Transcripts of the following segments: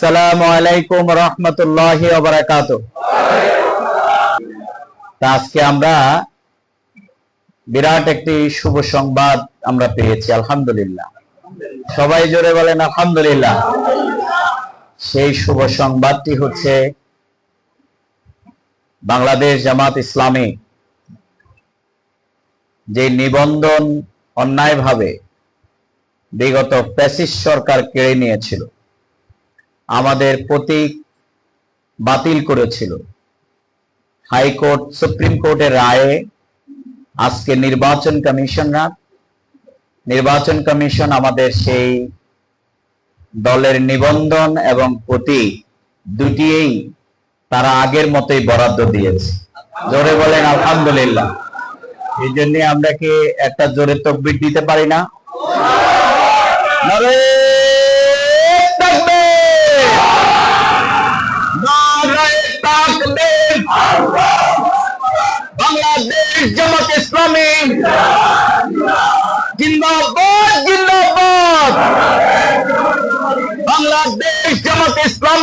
আসসালামু আলাইকুম রহমতুল্লাহ আজকে আমরা বিরাট একটি শুভ সংবাদ আমরা পেয়েছি, আলহামদুলিল্লাহ। সবাই জোরে বলেন, আলহামদুলিল্লাহ। সেই শুভ সংবাদটি হচ্ছে বাংলাদেশ জামাত ইসলামী যে নিবন্ধন অন্যায়ভাবে বিগত প্যাসিস সরকার কেড়ে নিয়েছিল আমাদের প্রতীক বাতিল করেছিল। হাইকোর্ট, সুপ্রিম কোর্টের রায়ে আজকে নির্বাচন কমিশনরা, নির্বাচন কমিশন আমাদের সেই দলের নিবন্ধন এবং প্রতীক দুটিয়েই তারা আগের মতোই বরাদ্দ দিয়েছে। জোরে বলেন, আলহামদুলিল্লাহ। এই জন্য আমরা কি একটা জোরে তকবির দিতে পারি না?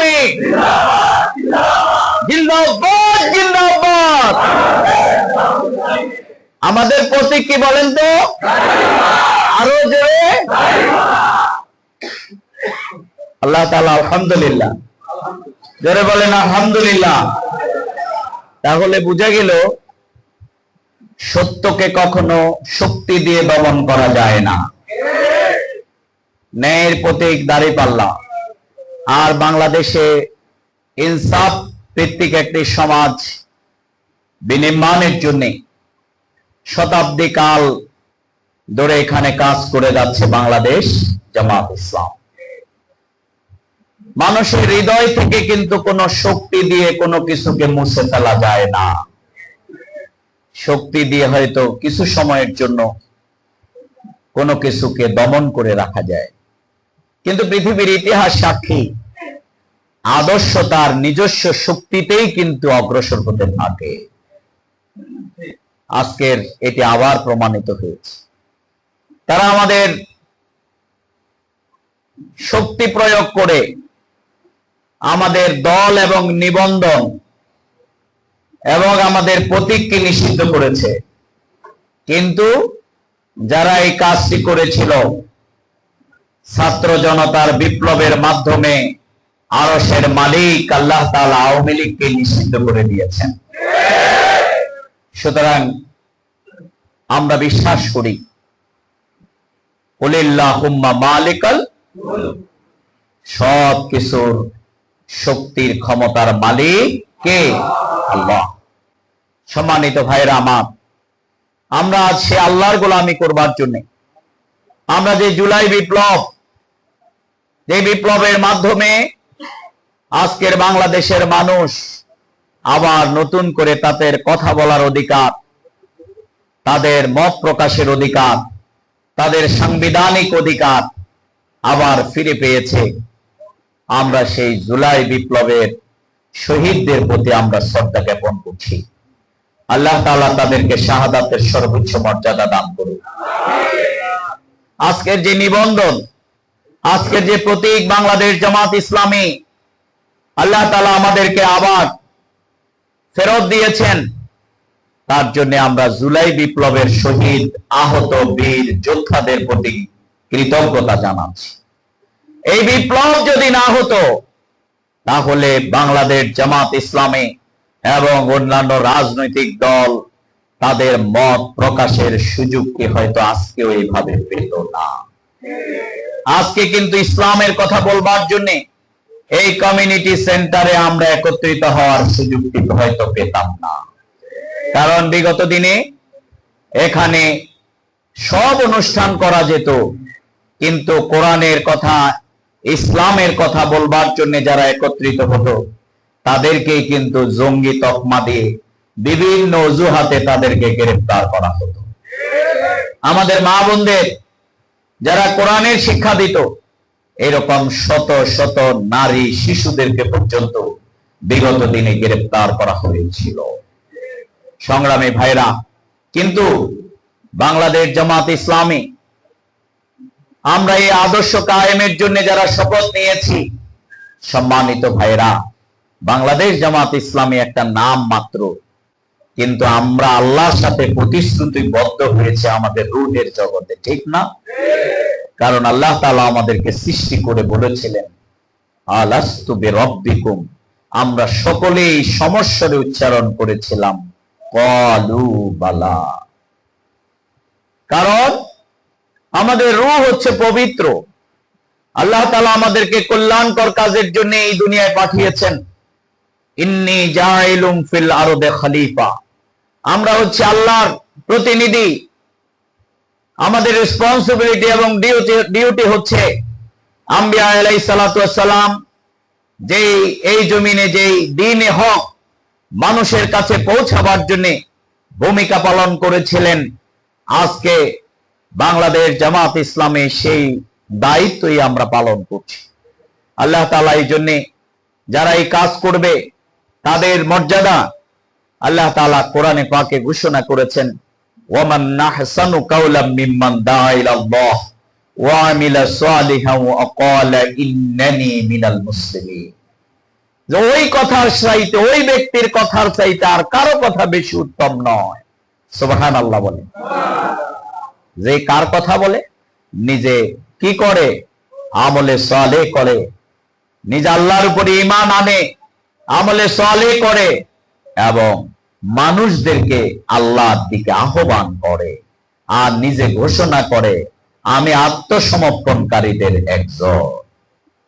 জামাত জিন্দাবাদ জিন্দাবাদ। আমাদের প্রতীক কি বলেন তো? আরও জোরে। আল্লাহ তাআলা, আলহামদুলিল্লাহ। জোরে বলেন, আলহামদুলিল্লাহ। তাহলে বোঝা গেল, সত্যকে কখনো শক্তি দিয়ে দমন করা যায় না। ন্যায়ের প্রতীক দাঁড়ি পাল্লা আর বাংলাদেশে ইনসাফ ভিত্তিক একটি সমাজ বিনির্মাণের জন্য শতাব্দী কাল ধরে এখানে কাজ করে যাচ্ছে বাংলাদেশ জামাত ইসলাম। মানুষের হৃদয় থেকে কিন্তু কোনো শক্তি দিয়ে কোনো কিছুকে মুছে ফেলা যায় না। শক্তি দিয়ে হয়তো কিছু সময়ের জন্য কোনো কিছুকে দমন করে রাখা যায়। কিন্তু পৃথিবীর ইতিহাস সাক্ষী আদর্শ তার নিজস্ব শক্তিতেই কিন্তু অগ্রসর হতে থাকে। আজকের এটি আবার প্রমাণিত হয়েছে। তারা আমাদের শক্তি প্রয়োগ করে আমাদের দল এবং নিবন্ধন এবং আমাদের প্রতীককে নিষিদ্ধ করেছে। কিন্তু যারা এই কাজটি করেছিল, ছাত্র জনতার বিপ্লবের মাধ্যমে আরসের মালিক আল্লাহ তাআলা আওয়ামী লীগকে নিষিদ্ধ করে দিয়েছেন। সুতরাং আমরা বিশ্বাস করি সব শক্তির ক্ষমতার মালিক কে? আল্লাহ। সম্মানিত ভাইরা আমার, আমরা আজ সে আল্লাহর গোলামি করবার জন্য, আমরা যে জুলাই বিপ্লব, যে বিপ্লবের মাধ্যমে আজকের বাংলাদেশের মানুষ আবার নতুন করে তাদের কথা বলার অধিকার, তাদের মত প্রকাশের অধিকার, তাদের সাংবিধানিক অধিকার আবার ফিরে পেয়েছে। আমরা সেই জুলাই বিপ্লবের শহীদদের প্রতি আমরা শ্রদ্ধা জ্ঞাপন করছি। আল্লাহ তাআলা তাদেরকে শাহাদাতের সর্বোচ্চ মর্যাদা দান করুন আজকের যে নিবন্ধন, আজকের যে প্রতীক বাংলাদেশ জামাত ইসলামী আল্লাহ তাআলা আমাদেরকে আবার ফেরত দিয়েছেন। তার জন্য আমরা জুলাই বিপ্লবের শহীদ, আহত বীর যোদ্ধাদের প্রতি কৃতজ্ঞতা জানাচ্ছি। এই বিপ্লব যদি না হতো, তাহলে বাংলাদেশ জামাত ইসলামী এবং অন্যান্য রাজনৈতিক দল তাদের মত প্রকাশের সুযোগকে হয়তো আজকেও এইভাবে পেত না। আজকে কিন্তু ইসলামের কথা বলবার জন্য এই কমিউনিটি সেন্টারে আমরা একত্রিত হওয়ার সুযোগটি হয়তো পেতাম না। কারণ বিগত দিনে এখানে সব অনুষ্ঠান করা যেত, কিন্তু কোরআনের কথা, ইসলামের কথা বলবার জন্য যারা একত্রিত হতো, তাদেরকেই কিন্তু জঙ্গি তকমা দিয়ে বিভিন্ন অজুহাতে তাদেরকে গ্রেফতার করা হতো। আমাদের মা বোনদের, যারা কোরআনের শিক্ষা দিত এরকম শত শত নারী শিশুদেরকে পর্যন্ত বিগত দিনে গ্রেফতার করা হয়েছিল। সংগ্রামী ভাইরা, কিন্তু বাংলাদেশ জামাত ইসলামী, আমরা এই আদর্শ কায়েমের জন্য যারা শপথ নিয়েছি, সম্মানিত ভাইরা, বাংলাদেশ জামাত ইসলামী একটা নাম মাত্র, কিন্তু আমরা আল্লাহর সাথে প্রতিশ্রুতিবদ্ধ হয়েছে আমাদের রুহের জগতে, ঠিক না? কারণ আল্লাহ তাআলা আমাদেরকে সৃষ্টি করে বলেছিলেন, আলাস্তু বিরব্বিকুম আমরা সকলেই সমস্যারে উচ্চারণ করেছিলাম। কলু বালা। কারণ আমাদের রূহ হচ্ছে পবিত্র। আল্লাহ তালা আমাদেরকে কল্যাণকর কাজের জন্য এই দুনিয়ায় পাঠিয়েছেন। ইন্নি জাইলুম ফিল আরদে খলিফা। আমরা হচ্ছে আল্লাহর প্রতিনিধি। আমাদের রেসপন্সিবিলিটি এবং ডিউটি ডিউটি হচ্ছে আম্বিয়া আলাই সালাম, যেই, এই জমিনে যেই দিনে হক মানুষের কাছে পৌঁছাবার জন্য ভূমিকা পালন করেছিলেন, আজকে বাংলাদেশ জামাত ইসলামে সেই দায়িত্বই আমরা পালন করছি। আল্লাহ তালা এই জন্যে যারা এই কাজ করবে, তাদের মর্যাদা আল্লাহ তালা কোরআনে পাকে ঘোষণা করেছেন। ওয়ামান নাহসানু কাওলাম যে ওই কথার চাইতে, ওই ব্যক্তির কথার চাইতে আর কারও কথা বেশি উত্তম নয়। সুবহানাল্লাহ বলে। যে কার কথা বলে? নিজে কি করে? আমলে সালে করে। নিজে আল্লাহর উপরে ইমান আনে, আমলে সালে করে এবং মানুষদেরকে আল্লাহর দিকে আহ্বান করে আর নিজে ঘোষণা করে আমি আত্মসমর্পণকারীদের একজন।